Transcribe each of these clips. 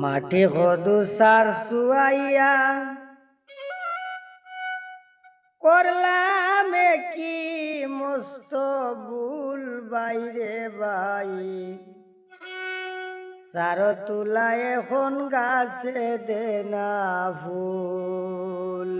মাটি হদু সার সুয়াইয়া করলাম কি মস্ত ভুল বাইরে বাই। সার তুলা এখন গাছে দে না ফুল।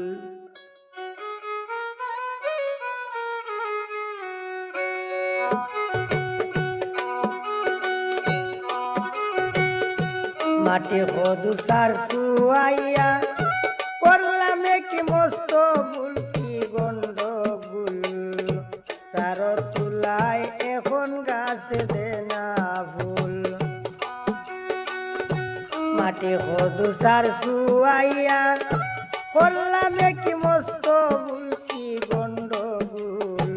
মাটি হদু সার সুয়াইয়া করলাম কি মস্ত ভুল, কি গন্ডগুল? সার তুলায় এখন গাছে দে না ফুল মাটি হদু সার সুয়াইয়া করলাম কি মস্ত ভুল, কি গন্ডগুল?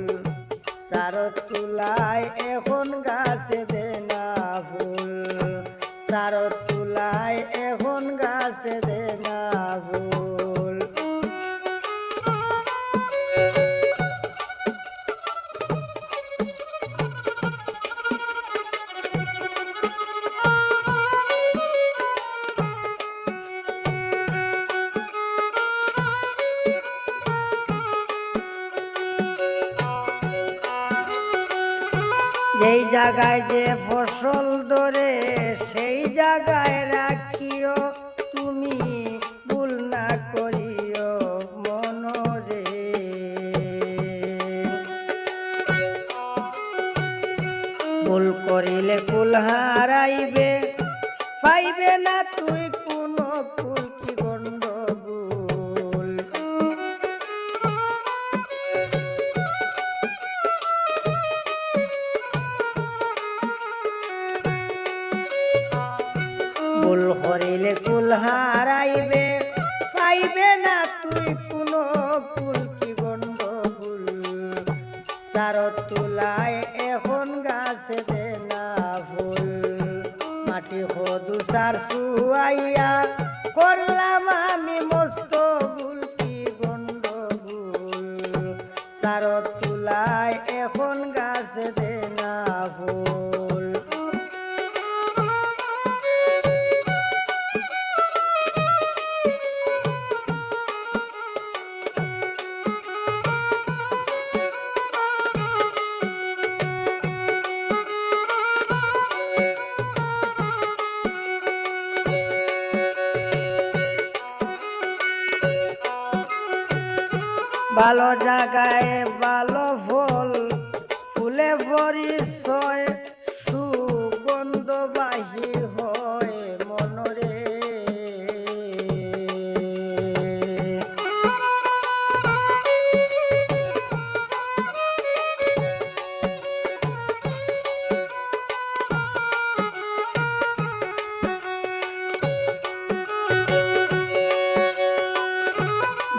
সার তুলায় এখন গাছে দে যেই জায়গায় যে ফসল ধরে সেই জায়গায় রাখিও। ভুল করিলে কুল হারাইবে। পাইবে না তুই কোনো ফুল কি গন্ডগোল ভুল হরিলে কুল হারাইবে। পাইবে না তুই হদু সার সুয়াইয়া করলাম আমি মস্ত ভুলকি গন্ডগোল? সার তুলায় এখন গাছ দে না ফুল ভালো জায়গায় ভালো ফুল ফুলে পরিচয়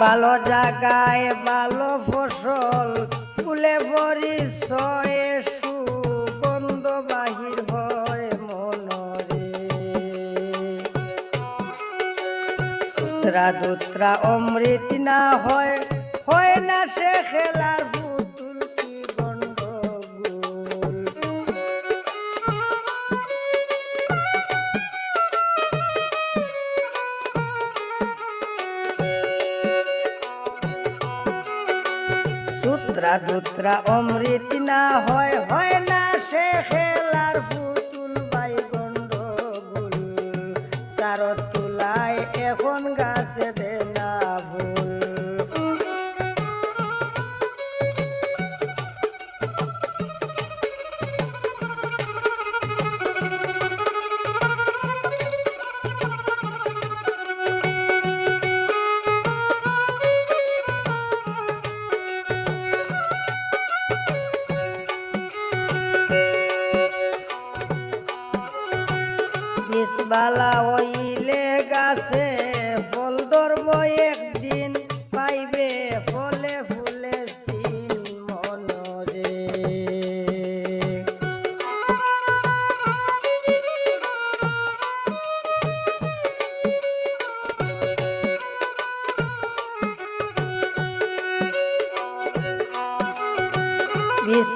ভালো জায়গায়, ভালো ফসল, ফুলে পরিচয় সুগন্ধ বাহির হয় মনরে। সুত্রা দুত্রা অমৃত না হয় হয় না সে খেলার সূত্রা দুত্রা অমৃত না হয় হয় না সে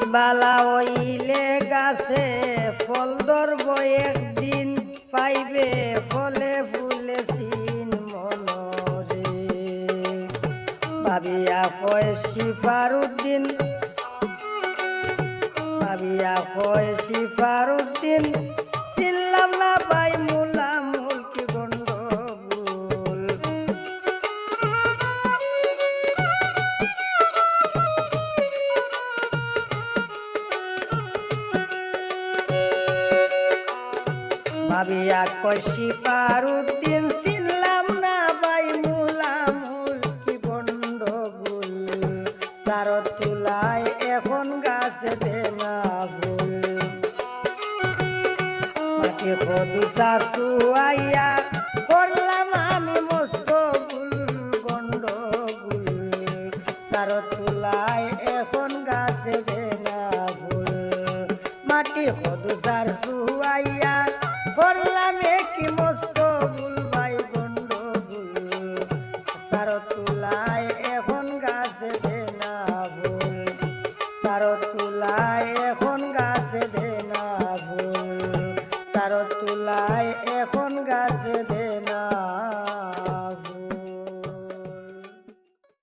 বিষবালা হইলে গাছে ফল ধরব, একদিন পাইবে ফলে ফুলে সিন মনরে। ভাবিয়া কয় শিফারুদ্দিন ভাবিয়া কয় শিফারুদ্দিন চিল্লাম না পাই ভাবিয়া কষি পারুদ্দিন, চিনলাম না বাই মুলা মূল কি গন্ডগোল সার তুলায় এখন গাছে দে না ভুল। মাটি হদু সার সুয়াইয়া করলাম আমি মস্ত ভুল গন্ডগোল সার তুলায় এখন গাছে দে না ভুল। মাটি হদু সার সুয়াইয়া করলাম কি মস্ত ভুল, ভাই গন্ডগোল সার তুলায় এখন গাছে না ভুল। সার তুলায় এখন